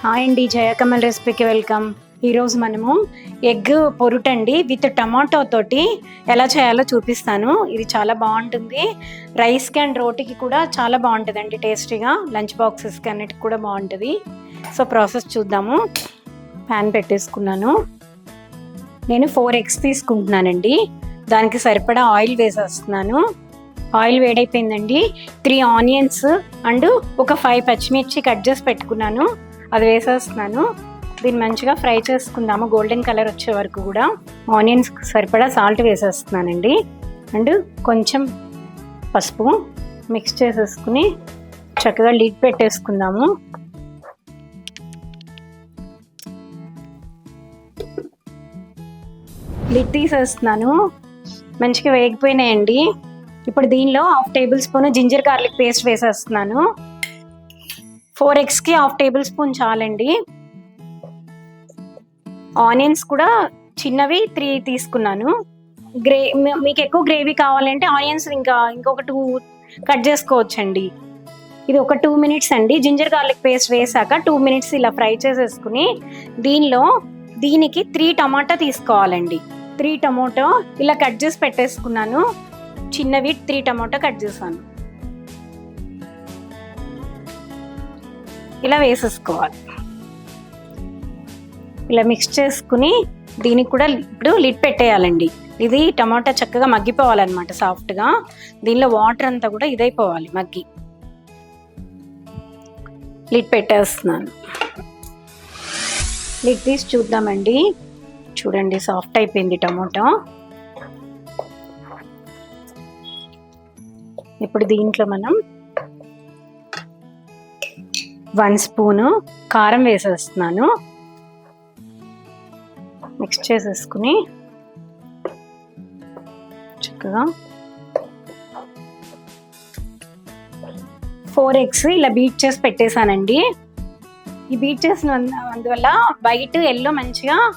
Hi అండి జయకమల్ రెసిపీకి welcome. ఈరోజు మనము ఎగ్ పొరుటండి విత్ టమాటో తోటి ఎలా చేయాలో చూపిస్తాను. ఇది చాలా బాగుంటుంది. రైస్కి అండ్ రోటీకి కూడా చాలా బాగుంటుందండి టేస్టీగా. లంచ్ బాక్సెస్కి అన్నిటికి కూడా బాగుంటుంది. సో ప్రాసెస్ చూద్దాము. ప్యాన్ పెట్టేసుకున్నాను. నేను ఫోర్ ఎగ్స్ తీసుకుంటున్నానండి. దానికి సరిపడా ఆయిల్ వేసేస్తున్నాను. ఆయిల్ వేడైపోయిందండి. త్రీ ఆనియన్స్ అండ్ ఒక ఫైవ్ పచ్చిమిర్చి కట్ చేసి పెట్టుకున్నాను. అది వేసేస్తున్నాను. దీన్ని మంచిగా ఫ్రై చేసుకుందాము. గోల్డెన్ కలర్ వచ్చే వరకు కూడా ఆనియన్స్ సరిపడా సాల్ట్ వేసేస్తున్నానండి. అండ్ కొంచెం పసుపు మిక్స్ చేసేసుకుని చక్కగా లీడ్ పెట్టేసుకుందాము. లిడ్ తీసేస్తున్నాను. మంచిగా వేగిపోయినాయండి. ఇప్పుడు దీనిలో half tablespoon ginger garlic paste వేసేస్తున్నాను. ఫోర్ ఎగ్స్కి హాఫ్ టేబుల్ స్పూన్ చాలండి. ఆనియన్స్ కూడా చిన్నవి త్రీ తీసుకున్నాను. గ్రే మీకు ఎక్కువ గ్రేవీ కావాలంటే ఆనియన్స్ ఇంకా ఇంకొక టూ కట్ చేసుకోవచ్చండి. ఇది ఒక టూ మినిట్స్ అండి. జింజర్ గార్లిక్ పేస్ట్ వేసాక టూ మినిట్స్ ఇలా ఫ్రై చేసేసుకుని దీనిలో దీనికి త్రీ టమాటా తీసుకోవాలండి. త్రీ టమాటో ఇలా కట్ చేసి పెట్టేసుకున్నాను. చిన్నవి త్రీ టమాటో కట్ చేశాను. ఇలా వేసేసుకోవాలి. ఇలా మిక్స్ చేసుకుని దీనికి కూడా ఇప్పుడు లిడ్ పెట్టేయాలండి. ఇది టమాటా చక్కగా మగ్గిపోవాలన్నమాట సాఫ్ట్గా దీనిలో వాటర్ అంతా కూడా ఇదైపోవాలి మగ్గి. లిడ్ పెట్టేస్తున్నాను. లిడ్ తీసి చూద్దామండి. చూడండి సాఫ్ట్ అయిపోయింది టమాటో. ఇప్పుడు దీంట్లో మనం వన్ స్పూను కారం వేసేస్తున్నాను. మిక్స్ చేసేసుకుని చక్కగా ఫోర్ ఎగ్స్ ఇలా బీట్ చేసి పెట్టేశానండి. ఈ బీట్ చేసిన అందువల్ల వైట్ ఎల్లో మంచిగా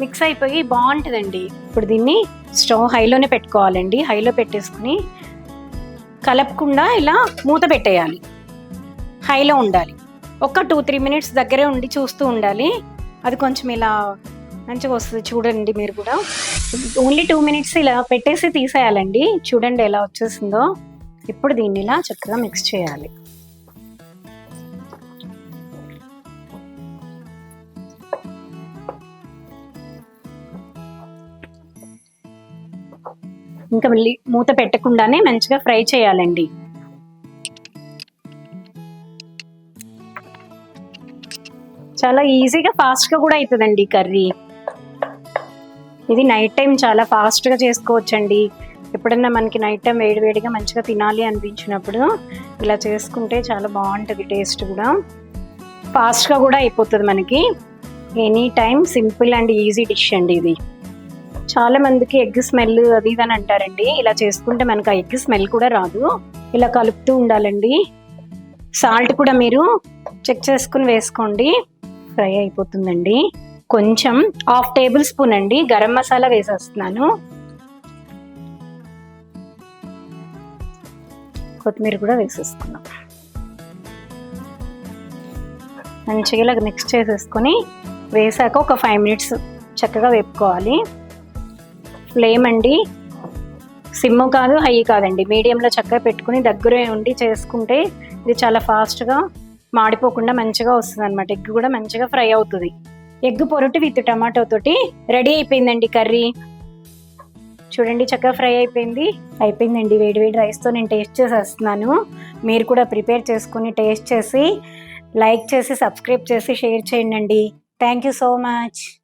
మిక్స్ అయిపోయి బాగుంటుందండి. ఇప్పుడు దీన్ని స్టవ్ హైలోనే పెట్టుకోవాలండి. హైలో పెట్టేసుకుని కలపకుండా ఇలా మూత పెట్టేయాలి. హైలో ఉండాలి. ఒక టూ త్రీ మినిట్స్ దగ్గరే ఉండి చూస్తూ ఉండాలి. అది కొంచెం ఇలా మంచిగా వస్తుంది. చూడండి మీరు కూడా. ఓన్లీ టూ మినిట్స్ ఇలా పెట్టేసి తీసేయాలండి. చూడండి ఎలా వచ్చేసిందో. ఇప్పుడు దీన్ని ఇలా చక్కగా మిక్స్ చేయాలి. ఇంకా మళ్ళీ మూత పెట్టకుండానే మంచిగా ఫ్రై చేయాలండి. చాలా ఈజీగా ఫాస్ట్గా కూడా అవుతుందండి కర్రీ. ఇది నైట్ టైం చాలా ఫాస్ట్గా చేసుకోవచ్చండి. ఎప్పుడన్నా మనకి నైట్ టైం వేడివేడిగా మంచిగా తినాలి అనిపించినప్పుడు ఇలా చేసుకుంటే చాలా బాగుంటుంది టేస్ట్ కూడా. ఫాస్ట్గా కూడా అయిపోతుంది మనకి. Any time simple and easy dish అండి ఇది. చాలా మందికి ఎగ్ స్మెల్ అది ఇది అని అంటారండి. ఇలా చేసుకుంటే మనకు ఆ ఎగ్ స్మెల్ కూడా రాదు. ఇలా కలుపుతూ ఉండాలండి. సాల్ట్ కూడా మీరు చెక్ చేసుకుని వేసుకోండి. ఫ్రై అయిపోతుందండి. కొంచెం హాఫ్ టేబుల్ స్పూన్ అండి గరం మసాలా వేసేస్తున్నాను. కొత్తిమీర కూడా వేసేసుకున్నాం మంచిగా ఇలా మిక్స్ చేసేసుకొని వేసాక ఒక ఫైవ్ మినిట్స్ చక్కగా వేపుకోవాలి. ఫ్లేమ్ అండి సిమ్ కాదు హై కాదండి. మీడియంలో చక్కగా పెట్టుకుని దగ్గరే ఉండి చేసుకుంటే ఇది చాలా ఫాస్ట్గా మాడిపోకుండా మంచిగా వస్తుంది అనమాట ఎగ్ కూడా మంచిగా ఫ్రై అవుతుంది. ఎగ్ పొరటి విత్ టమాటో తోటి రెడీ అయిపోయిందండి కర్రీ. చూడండి చక్కగా ఫ్రై అయిపోయింది. అయిపోయిందండి వేడి వేడి రైస్తో నేను టేస్ట్ చేసేస్తున్నాను. మీరు కూడా ప్రిపేర్ చేసుకుని టేస్ట్ చేసి లైక్ చేసి సబ్స్క్రైబ్ చేసి షేర్ చేయండి. Thank you so much.